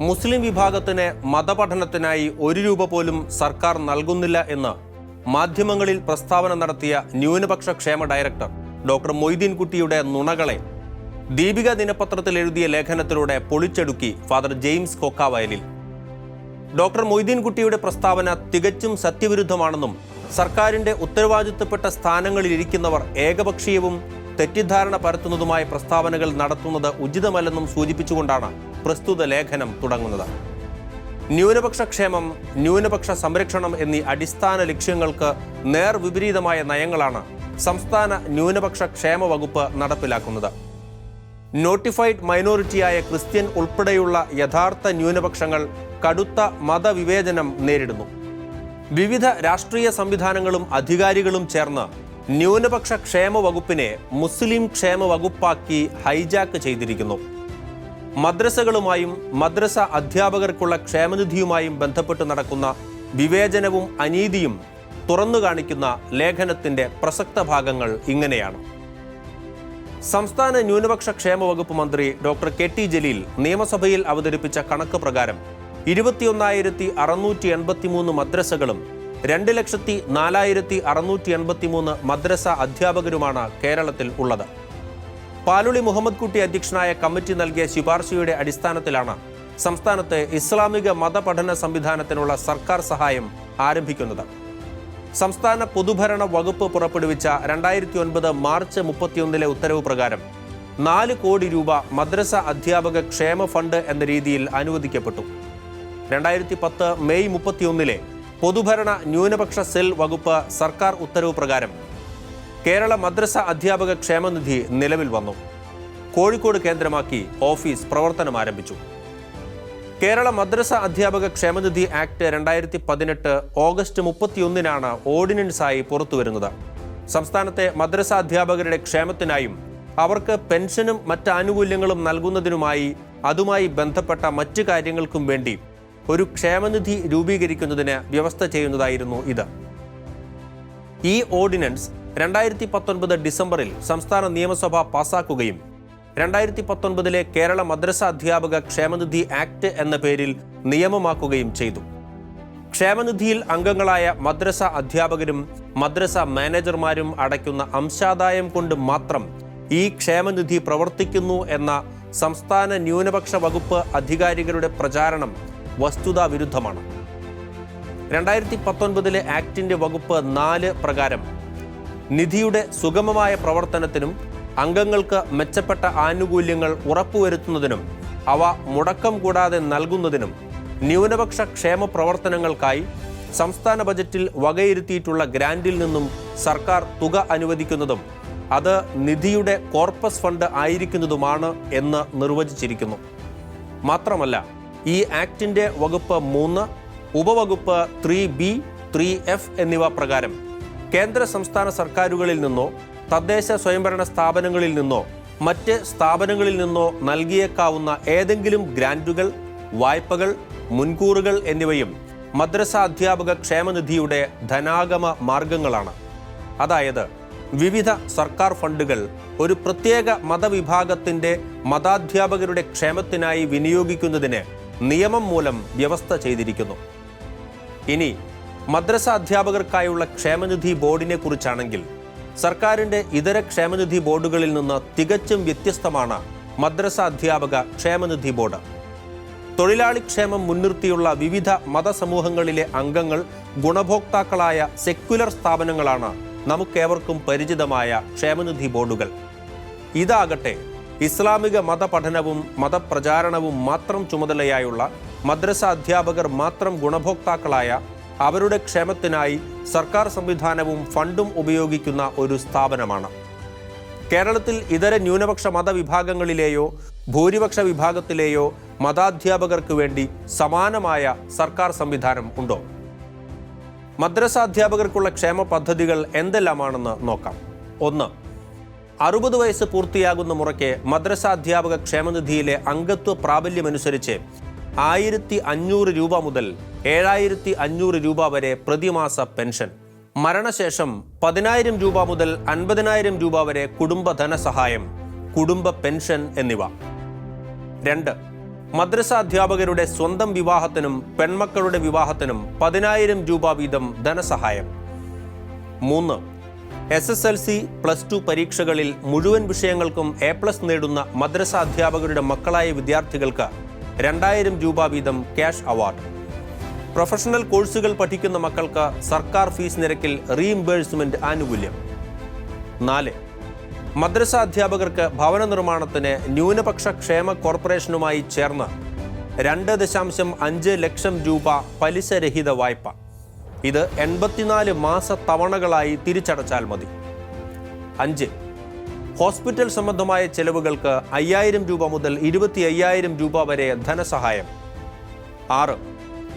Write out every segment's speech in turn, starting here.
മുസ്ലിം വിഭാഗത്തിന് മതപഠനത്തിനായി ഒരു രൂപ പോലും സർക്കാർ നൽകുന്നില്ല എന്ന് മാധ്യമങ്ങളിൽ പ്രസ്താവന നടത്തിയ ന്യൂനപക്ഷ ക്ഷേമ ഡയറക്ടർ ഡോക്ടർ മൊയ്തീൻ കുട്ടിയുടെ നുണകളെ ദീപിക ദിനപത്രത്തിൽ എഴുതിയ ലേഖനത്തിലൂടെ പൊളിച്ചെടുക്കി father James Kokkavayalil doctor Moideen കുട്ടിയുടെ പ്രസ്താവന തികച്ചും സത്യവിരുദ്ധമാണെന്നും സർക്കാരിന്റെ ഉത്തരവാദിത്തപ്പെട്ട സ്ഥാനങ്ങളിൽ ഇരിക്കുന്നവർ ഏകപക്ഷീയവും തെറ്റിദ്ധാരണ പരത്തുന്നതുമായ പ്രസ്താവനകൾ നടത്തുന്നത് ഉചിതമല്ലെന്നും സൂചിപ്പിച്ചുകൊണ്ടാണ് പ്രസ്തുത ലേഖനം തുടങ്ങുന്നത്. ന്യൂനപക്ഷ ക്ഷേമം ന്യൂനപക്ഷ സംരക്ഷണം എന്നീ അടിസ്ഥാന ലക്ഷ്യങ്ങൾക്ക് നേർവിപരീതമായ നയങ്ങളാണ് സംസ്ഥാന ന്യൂനപക്ഷ ക്ഷേമ വകുപ്പ് നടപ്പിലാക്കുന്നത്. നോട്ടിഫൈഡ് മൈനോറിറ്റിയായ ക്രിസ്ത്യൻ ഉൾപ്പെടെയുള്ള യഥാർത്ഥ ന്യൂനപക്ഷങ്ങൾ കടുത്ത മതവിവേചനം നേരിടുന്നു. വിവിധ രാഷ്ട്രീയ സംവിധാനങ്ങളും അധികാരികളും ചേർന്ന് ന്യൂനപക്ഷ ക്ഷേമ വകുപ്പിനെ മുസ്ലിം ക്ഷേമ വകുപ്പാക്കി ഹൈജാക്ക് ചെയ്തിരിക്കുന്നു. മദ്രസകളുമായും മദ്രസ അധ്യാപകർക്കുള്ള ക്ഷേമനിധിയുമായും ബന്ധപ്പെട്ട് നടക്കുന്ന വിവേചനവും അനീതിയും തുറന്നു കാണിക്കുന്ന ലേഖനത്തിന്റെ പ്രസക്ത ഭാഗങ്ങൾ ഇങ്ങനെയാണ്. സംസ്ഥാന ന്യൂനപക്ഷ ക്ഷേമ വകുപ്പ് മന്ത്രി ഡോക്ടർ കെ. ടി. ജലീൽ നിയമസഭയിൽ അവതരിപ്പിച്ച കണക്ക് പ്രകാരം ഇരുപത്തിയൊന്നായിരത്തി അറുന്നൂറ്റി എൺപത്തിമൂന്ന് മദ്രസകളും രണ്ട് ലക്ഷത്തി നാലായിരത്തി അറുന്നൂറ്റി എൺപത്തി മൂന്ന് മദ്രസ അധ്യാപകരുമാണ് കേരളത്തിൽ ഉള്ളത്. പാലുളി മുഹമ്മദ് കുട്ടി അധ്യക്ഷനായ കമ്മിറ്റി നൽകിയ ശുപാർശയുടെ അടിസ്ഥാനത്തിലാണ് സംസ്ഥാനത്തെ ഇസ്ലാമിക മതപഠന സംവിധാനത്തിനുള്ള സർക്കാർ സഹായം ആരംഭിക്കുന്നത്. സംസ്ഥാന പൊതുഭരണ വകുപ്പ് പുറപ്പെടുവിച്ച രണ്ടായിരത്തി ഒൻപത് മാർച്ച് മുപ്പത്തിയൊന്നിലെ ഉത്തരവ് പ്രകാരം നാല് കോടി രൂപ മദ്രസ അധ്യാപക ക്ഷേമ ഫണ്ട് എന്ന രീതിയിൽ അനുവദിക്കപ്പെട്ടു. രണ്ടായിരത്തി പത്ത് മെയ് മുപ്പത്തിയൊന്നിലെ പൊതുഭരണ ന്യൂനപക്ഷ സെൽ വകുപ്പ് സർക്കാർ ഉത്തരവ് പ്രകാരം കേരള മദ്രസ അധ്യാപക ക്ഷേമനിധി നിലവിൽ വന്നു. കോഴിക്കോട് കേന്ദ്രമാക്കി ഓഫീസ് പ്രവർത്തനം ആരംഭിച്ചു. കേരള മദ്രസ അധ്യാപക ക്ഷേമനിധി ആക്ട് രണ്ടായിരത്തി പതിനെട്ട് ഓഗസ്റ്റ് മുപ്പത്തിയൊന്നിനാണ് ഓർഡിനൻസായി പുറത്തുവരുന്നത്. സംസ്ഥാനത്തെ മദ്രസ അധ്യാപകരുടെ ക്ഷേമത്തിനായും അവർക്ക് പെൻഷനും മറ്റ് ആനുകൂല്യങ്ങളും നൽകുന്നതിനുമായി അതുമായി ബന്ധപ്പെട്ട മറ്റു കാര്യങ്ങൾക്കും വേണ്ടി ഒരു ക്ഷേമനിധി രൂപീകരിക്കുന്നതിന് വ്യവസ്ഥ ചെയ്യുന്നതായിരുന്നു ഇത്. ഈ ഓർഡിനൻസ് രണ്ടായിരത്തി പത്തൊൻപത് ഡിസംബറിൽ സംസ്ഥാന നിയമസഭ പാസാക്കുകയും രണ്ടായിരത്തി പത്തൊൻപതിലെ കേരള മദ്രസ അധ്യാപക ക്ഷേമനിധി ആക്ട് എന്ന പേരിൽ നിയമമാക്കുകയും ചെയ്തു. ക്ഷേമനിധിയിൽ അംഗങ്ങളായ മദ്രസ അധ്യാപകരും മദ്രസ മാനേജർമാരും അടയ്ക്കുന്ന അംശാദായം കൊണ്ട് മാത്രം ഈ ക്ഷേമനിധി പ്രവർത്തിക്കുന്നു എന്ന സംസ്ഥാന ന്യൂനപക്ഷ വകുപ്പ് അധികാരികളുടെ പ്രചാരണം വസ്തുതാ വിരുദ്ധമാണ് രണ്ടായിരത്തി പത്തൊൻപതിലെ ആക്ടിന്റെ വകുപ്പ് നാല് പ്രകാരം നിധിയുടെ സുഗമമായ പ്രവർത്തനത്തിനും അംഗങ്ങൾക്ക് മെച്ചപ്പെട്ട ആനുകൂല്യങ്ങൾ ഉറപ്പുവരുത്തുന്നതിനും അവ മുടക്കം കൂടാതെ നൽകുന്നതിനും ന്യൂനപക്ഷ ക്ഷേമ പ്രവർത്തനങ്ങൾക്കായി സംസ്ഥാന ബജറ്റിൽ വകയിരുത്തിയിട്ടുള്ള ഗ്രാൻഡിൽ നിന്നും സർക്കാർ തുക അനുവദിക്കുന്നതും അത് നിധിയുടെ കോർപ്പസ് ഫണ്ട് ആയിരിക്കുന്നതുമാണ് എന്ന് നിർവചിച്ചിരിക്കുന്നു. മാത്രമല്ല ഈ ആക്ടിന്റെ വകുപ്പ് മൂന്ന് ഉപവകുപ്പ് ത്രീ ബി ത്രീ എഫ് എന്നിവ പ്രകാരം കേന്ദ്ര സംസ്ഥാന സർക്കാരുകളിൽ നിന്നോ തദ്ദേശ സ്വയംഭരണ സ്ഥാപനങ്ങളിൽ നിന്നോ മറ്റ് സ്ഥാപനങ്ങളിൽ നിന്നോ നൽകിയേക്കാവുന്ന ഏതെങ്കിലും ഗ്രാന്റുകൾ വായ്പകൾ മുൻകൂറുകൾ എന്നിവയും മദ്രസ അധ്യാപക ക്ഷേമനിധിയുടെ ധനാഗമ മാർഗങ്ങളാണ്. അതായത് വിവിധ സർക്കാർ ഫണ്ടുകൾ ഒരു പ്രത്യേക മതവിഭാഗത്തിന്റെ മതാധ്യാപകരുടെ ക്ഷേമത്തിനായി വിനിയോഗിക്കുന്നതിന് നിയമം മൂലം വ്യവസ്ഥ ചെയ്തിരിക്കുന്നു. ഇനി മദ്രസ അധ്യാപകർക്കായുള്ള ക്ഷേമനിധി ബോർഡിനെ കുറിച്ചാണെങ്കിൽ സർക്കാരിന്റെ ഇതര ക്ഷേമനിധി ബോർഡുകളിൽ നിന്ന് തികച്ചും വ്യത്യസ്തമാണ് മദ്രസ അധ്യാപക ക്ഷേമനിധി ബോർഡ്. തൊഴിലാളി ക്ഷേമം മുൻനിർത്തിയുള്ള വിവിധ മതസമൂഹങ്ങളിലെ അംഗങ്ങൾ ഗുണഭോക്താക്കളായ സെക്യുലർ സ്ഥാപനങ്ങളാണ് നമുക്കേവർക്കും പരിചിതമായ ക്ഷേമനിധി ബോർഡുകൾ. ഇതാകട്ടെ ഇസ്ലാമിക മതപഠനവും മതപ്രചാരണവും മാത്രം ചുമതലയായുള്ള മദ്രസ അധ്യാപകർ മാത്രം ഗുണഭോക്താക്കളായ അവരുടെ ക്ഷേമത്തിനായി സർക്കാർ സംവിധാനവും ഫണ്ടും ഉപയോഗിക്കുന്ന ഒരു സ്ഥാപനമാണ്. കേരളത്തിൽ ഇതര ന്യൂനപക്ഷ മതവിഭാഗങ്ങളിലെയോ ഭൂരിപക്ഷ വിഭാഗത്തിലെയോ മതാധ്യാപകർക്ക് വേണ്ടി സമാനമായ സർക്കാർ സംവിധാനം ഉണ്ടോ? മദ്രസ അധ്യാപകർക്കുള്ള ക്ഷേമ പദ്ധതികൾ എന്തെല്ലാമാണെന്ന് നോക്കാം. ഒന്ന് അറുപത് വയസ്സ് പൂർത്തിയാകുന്ന മുറയ്ക്ക് മദ്രസ അധ്യാപക ക്ഷേമനിധിയിലെ അംഗത്വ പ്രാബല്യമനുസരിച്ച് ആയിരത്തി അഞ്ഞൂറ് രൂപ മുതൽ ഏഴായിരത്തി അഞ്ഞൂറ് രൂപ വരെ പ്രതിമാസ പെൻഷൻ. മരണശേഷം പതിനായിരം രൂപ മുതൽ അൻപതിനായിരം രൂപ വരെ കുടുംബ ധനസഹായം കുടുംബ പെൻഷൻ എന്നിവ. രണ്ട്. മദ്രസ അധ്യാപകരുടെ സ്വന്തം വിവാഹത്തിനും പെൺമക്കളുടെ വിവാഹത്തിനും പതിനായിരം രൂപ വീതം ധനസഹായം. മൂന്ന്. S S L C plus two പരീക്ഷകളിൽ മുഴുവൻ വിഷയങ്ങൾക്കും എ പ്ലസ് നേടുന്ന മദ്രസ അധ്യാപകരുടെ മക്കളായ വിദ്യാർത്ഥികൾക്ക് രണ്ടായിരം രൂപ വീതം ക്യാഷ് അവാർഡ്. പ്രൊഫഷണൽ കോഴ്സുകൾ പഠിക്കുന്ന മക്കൾക്ക് സർക്കാർ ഫീസ് നിരക്കിൽ റീഇംബേഴ്സ്മെന്റ് ആനുകൂല്യം. നാല് മദ്രസ അധ്യാപകർക്ക് ഭവന നിർമ്മാണത്തിന് ന്യൂനപക്ഷ ക്ഷേമ കോർപ്പറേഷനുമായി ചേർന്ന് രണ്ട് ദശാംശം അഞ്ച് ലക്ഷം രൂപ പലിശരഹിത വായ്പ. ഇത് എൺപത്തിനാല് മാസ തവണകളായി തിരിച്ചടച്ചാൽ മതി. അഞ്ച് ഹോസ്പിറ്റൽ സംബന്ധമായ ചെലവുകൾക്ക് അയ്യായിരം രൂപ മുതൽ ഇരുപത്തി അയ്യായിരം രൂപ വരെ ധനസഹായം. ആറ്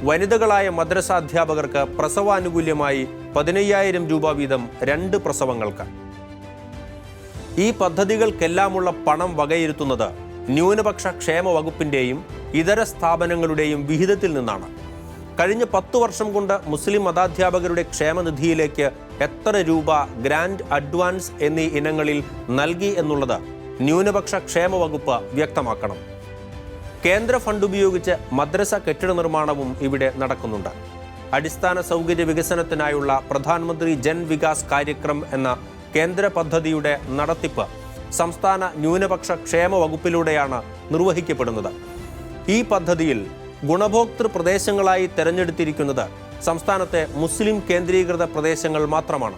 വനിതകളായ മദ്രസ അധ്യാപകർക്ക് പ്രസവാനുകൂല്യമായി പതിനയ്യായിരം രൂപ വീതം രണ്ട് പ്രസവങ്ങൾക്ക്. ഈ പദ്ധതികൾക്കെല്ലാമുള്ള പണം വകയിരുത്തുന്നത് ന്യൂനപക്ഷ ക്ഷേമ വകുപ്പിന്റെയും ഇതര സ്ഥാപനങ്ങളുടെയും വിഹിതത്തിൽ നിന്നാണ്. കഴിഞ്ഞ പത്തു വർഷം കൊണ്ട് മുസ്ലിം മതാധ്യാപകരുടെ ക്ഷേമനിധിയിലേക്ക് എത്ര രൂപ ഗ്രാൻഡ് അഡ്വാൻസ് എന്നീ ഇനങ്ങളിൽ നൽകി എന്നുള്ളത് ന്യൂനപക്ഷ ക്ഷേമ വകുപ്പ് വ്യക്തമാക്കണം. കേന്ദ്ര ഫണ്ട് ഉപയോഗിച്ച് മദ്രസ കെട്ടിട നിർമ്മാണവും ഇവിടെ നടക്കുന്നുണ്ട്. അടിസ്ഥാന സൗകര്യ വികസനത്തിനായുള്ള പ്രധാനമന്ത്രി ജൻ വികാസ് കാര്യക്രം എന്ന കേന്ദ്ര പദ്ധതിയുടെ നടത്തിപ്പ് സംസ്ഥാന ന്യൂനപക്ഷ ക്ഷേമ വകുപ്പിലൂടെയാണ് നിർവഹിക്കപ്പെടുന്നത്. ഈ പദ്ധതിയിൽ ഗുണഭോക്തൃ പ്രദേശങ്ങളായി തെരഞ്ഞെടുത്തിരിക്കുന്നത് സംസ്ഥാനത്തെ മുസ്ലിം കേന്ദ്രീകൃത പ്രദേശങ്ങൾ മാത്രമാണ്.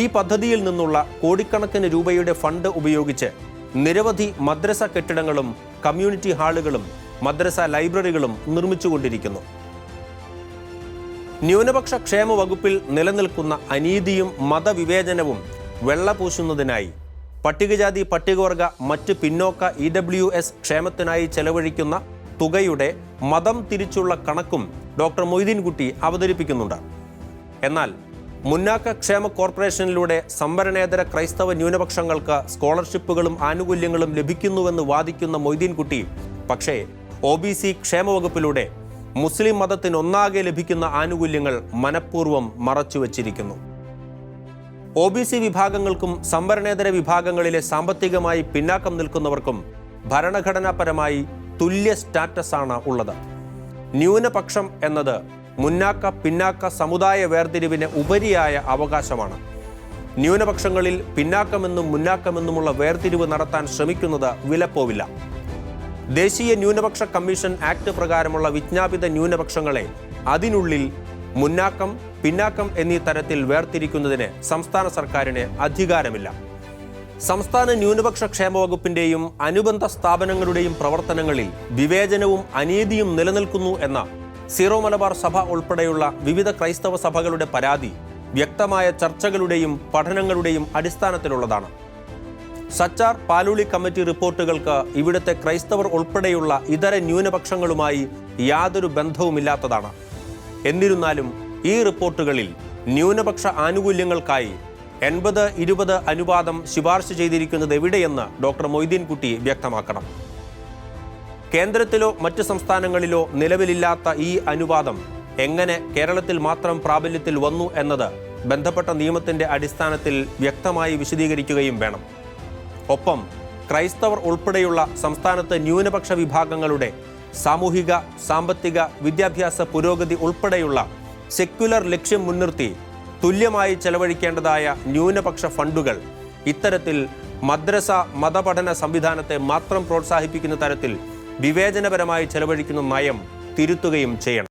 ഈ പദ്ധതിയിൽ നിന്നുള്ള കോടിക്കണക്കിന് രൂപയുടെ ഫണ്ട് ഉപയോഗിച്ച് നിരവധി മദ്രസ കെട്ടിടങ്ങളും കമ്മ്യൂണിറ്റി ഹാളുകളും മദ്രസ ലൈബ്രറികളും നിർമ്മിച്ചുകൊണ്ടിരിക്കുന്നു. ന്യൂനപക്ഷ ക്ഷേമ വകുപ്പിൽ നിലനിൽക്കുന്ന അനീതിയും മതവിവേചനവും വെള്ളപൂശുന്നതിനായി പട്ടികജാതി പട്ടികവർഗ മറ്റ് പിന്നോക്ക ഇ ഡബ്ല്യു എസ് ക്ഷേമത്തിനായി ചെലവഴിക്കുന്ന തുകയുടെ മതം തിരിച്ചുള്ള കണക്കും ഡോക്ടർ മൊയ്തീൻകുട്ടി അവതരിപ്പിക്കുന്നുണ്ട്. എന്നാൽ മുന്നാക്ക ക്ഷേമ കോർപ്പറേഷനിലൂടെ സംവരണേതര ക്രൈസ്തവ ന്യൂനപക്ഷങ്ങൾക്ക് സ്കോളർഷിപ്പുകളും ആനുകൂല്യങ്ങളും ലഭിക്കുന്നുവെന്ന് വാദിക്കുന്ന മൊയ്തീൻകുട്ടി പക്ഷേ ഒ ബി സി ക്ഷേമവകുപ്പിലൂടെ മുസ്ലിം മതത്തിനൊന്നാകെ ലഭിക്കുന്ന ആനുകൂല്യങ്ങൾ മനഃപൂർവം മറച്ചുവച്ചിരിക്കുന്നു. ഒ ബി സി വിഭാഗങ്ങൾക്കും സംവരണേതര വിഭാഗങ്ങളിലെ സാമ്പത്തികമായി പിന്നാക്കം നിൽക്കുന്നവർക്കും ഭരണഘടനാപരമായി തുല്യ സ്റ്റാറ്റസ് ആണ് ഉള്ളത്. ന്യൂനപക്ഷം എന്നത് മുന്നാക്ക പിന്നാക്ക സമുദായ വേർതിരിവിന് ഉപരിയായ അവകാശമാണ്. ന്യൂനപക്ഷങ്ങളിൽ പിന്നാക്കമെന്നും മുന്നാക്കമെന്നുമുള്ള വേർതിരിവ് നടത്താൻ ശ്രമിക്കുന്നത് വിലപ്പോവില്ല. ദേശീയ ന്യൂനപക്ഷ കമ്മീഷൻ ആക്ട് പ്രകാരമുള്ള വിജ്ഞാപിത ന്യൂനപക്ഷങ്ങളെ അതിനുള്ളിൽ മുന്നാക്കം പിന്നാക്കം എന്നീ തരത്തിൽ വേർതിരിക്കുന്നതിന് സംസ്ഥാന സർക്കാരിന് അധികാരമില്ല. സംസ്ഥാന ന്യൂനപക്ഷ ക്ഷേമ വകുപ്പിന്റെയും അനുബന്ധ സ്ഥാപനങ്ങളുടെയും പ്രവർത്തനങ്ങളിൽ വിവേചനവും അനീതിയും നിലനിൽക്കുന്നു എന്ന സീറോ മലബാർ സഭ ഉൾപ്പെടെയുള്ള വിവിധ ക്രൈസ്തവ സഭകളുടെ പരാതി വ്യക്തമായ ചർച്ചകളുടെയും പഠനങ്ങളുടെയും അടിസ്ഥാനത്തിലുള്ളതാണ്. സച്ചാർ പാലുളി കമ്മിറ്റി റിപ്പോർട്ടുകൾക്ക് ഇവിടുത്തെ ക്രൈസ്തവർ ഉൾപ്പെടെയുള്ള ഇതര ന്യൂനപക്ഷങ്ങളുമായി യാതൊരു ബന്ധവുമില്ലാത്തതാണ്. എന്നിരുന്നാലും ഈ റിപ്പോർട്ടുകളിൽ ന്യൂനപക്ഷ ആനുകൂല്യങ്ങൾക്കായി എൺപത് ഇരുപത് അനുപാതം ശുപാർശ ചെയ്തിരിക്കുന്നത് എവിടെയെന്ന് ഡോക്ടർ മൊയ്തീൻകുട്ടി വ്യക്തമാക്കണം. കേന്ദ്രത്തിലോ മറ്റ് സംസ്ഥാനങ്ങളിലോ നിലവിലില്ലാത്ത ഈ അനുപാതം എങ്ങനെ കേരളത്തിൽ മാത്രം പ്രാബല്യത്തിൽ വന്നു എന്നത് ബന്ധപ്പെട്ട നിയമത്തിന്റെ അടിസ്ഥാനത്തിൽ വ്യക്തമായി വിശദീകരിക്കുകയും വേണം. ഒപ്പം ക്രൈസ്തവർ ഉൾപ്പെടെയുള്ള സംസ്ഥാനത്ത് ന്യൂനപക്ഷ വിഭാഗങ്ങളുടെ സാമൂഹിക സാമ്പത്തിക വിദ്യാഭ്യാസ പുരോഗതി ഉൾപ്പെടെയുള്ള സെക്യുലർ ലക്ഷ്യം മുൻനിർത്തി തുല്യമായി ചെലവഴിക്കേണ്ടതായ ന്യൂനപക്ഷ ഫണ്ടുകൾ. ഇത്തരത്തിൽ മദ്രസ മതപഠന സംവിധാനത്തെ മാത്രം പ്രോത്സാഹിപ്പിക്കുന്ന തരത്തിൽ വിവേചനപരമായി ചെലവഴിക്കുന്ന നയം തിരുത്തുകയും ചെയ്യണം.